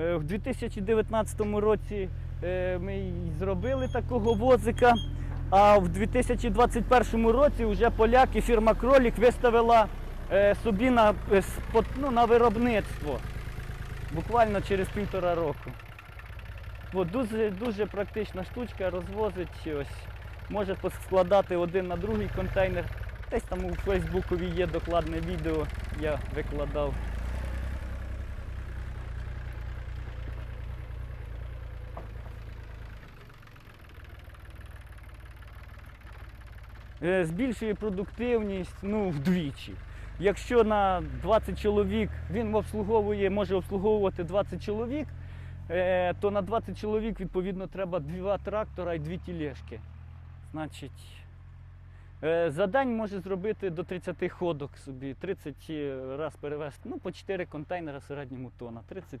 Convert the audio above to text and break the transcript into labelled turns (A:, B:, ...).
A: Е, В 2019 році е, ми зробили такого возика, а в 2021 році вже поляки, фірма Кролік виставила е, собі на, ну, на виробництво буквально через півтора року. От, дуже, дуже практична штучка, розвозить ось. Може поскладати один на другий контейнер. Десь там у Фейсбукові є докладне відео, я викладав. Збільшує продуктивність ну, вдвічі. Якщо на 20 чоловік він обслуговує, може обслуговувати 20 чоловік, е, то на 20 чоловік відповідно треба два трактора і дві тілешки. Значить, е, за день може зробити до 30 ходок собі, 30 раз перевезти, ну по 4 контейнера середньому тонна, 30 тонн.